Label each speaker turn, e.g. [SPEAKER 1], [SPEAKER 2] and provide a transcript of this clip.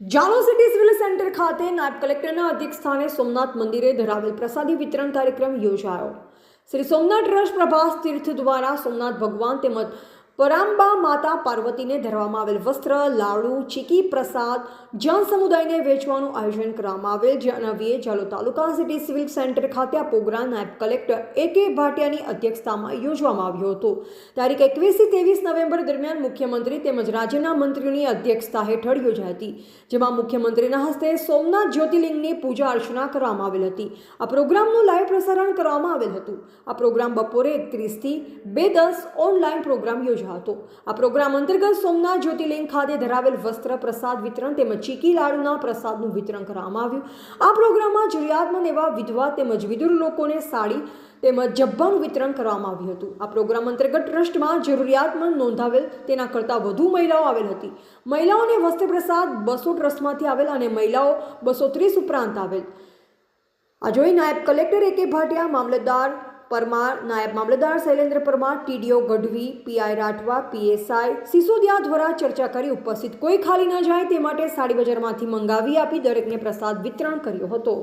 [SPEAKER 1] જાલો city civil centre ખાતે નાયબ કલેક્ટરના અધ્યક્ષસ્થાને સોમનાથ મંદિરે ધરાવેલ પ્રસાદી વિતરણ કાર્યક્રમ યોજાયો. શ્રી સોમનાથ ટ્રસ્ટ પ્રભાસ તીર્થ દ્વારા સોમનાથ ભગવાન તેમજ પરાંબા માતા પાર્વતીને ધરવામાં આવેલ વસ્ત્ર, લાડુ, ચીકી પ્રસાદ, જન સમુદાયને વેચવાનું આયોજન કરવામાં આવેલ જણાવીએ Jhalod taluka city civil centre ખાતે આ પ્રોગ્રામ નાયબ કલેક્ટર એ કે ભાટિયાની અધ્યક્ષતામાં યોજવામાં આવ્યો હતો. તારીખ એકવીસથી ત્રેવીસ નવેમ્બર દરમિયાન મુખ્યમંત્રી તેમજ રાજ્યના મંત્રીઓની અધ્યક્ષતા હેઠળ યોજાઈ હતી, જેમાં મુખ્યમંત્રીના હસ્તે સોમનાથ જ્યોતિર્લિંગની પૂજા અર્ચના કરવામાં આવેલ હતી. આ પ્રોગ્રામનું લાઈવ પ્રસારણ કરવામાં આવેલ હતું. આ પ્રોગ્રામ બપોરે એકત્રીસથી બે દસ ઓનલાઈન પ્રોગ્રામ યોજાયો હતો. આ પ્રોગ્રામ અંતર્ગત સોમનાથ જ્યોતિર્લિંગ ખાતે ધરાવેલ વસ્ત્ર પ્રસાદ વિતરણ તેમજ ચીકી લાડુના પ્રસાદનું વિતરણ કરવામાં આવ્યું. આ પ્રોગ્રામમાં જરૂરિયાતમંદ એવા વિધવા તેમજ વિદુર લોકોને સાડી તેમજ જબ્બાનું વિતરણ કરવામાં આવ્યું હતું. આ પ્રોગ્રામ અંતર્ગત ટ્રસ્ટમાં જરૂરિયાતમંદ નોંધાવેલ તેના કરતાં વધુ મહિલાઓ આવેલ હતી. મહિલાઓને વસ્ત્ર પ્રસાદ બસો ટ્રસ્ટમાંથી આવેલ અને મહિલાઓ બસો ત્રીસ ઉપરાંત આવેલ. આ જોઈ નાયબ કલેક્ટર એ કે ભાટિયા, મામલતદાર પરમાર, નાયબ mamlatdar Shailendra Parmar, TDO Gadhvi, PI Rathwa, PSI Sisodiya દ્વારા ચર્ચા કરી ઉપસ્થિત કોઈ ખાલી ન જાય તે માટે સાડી બજારમાંથી મંગાવી આપી દરેકને પ્રસાદ વિતરણ કર્યો હતો.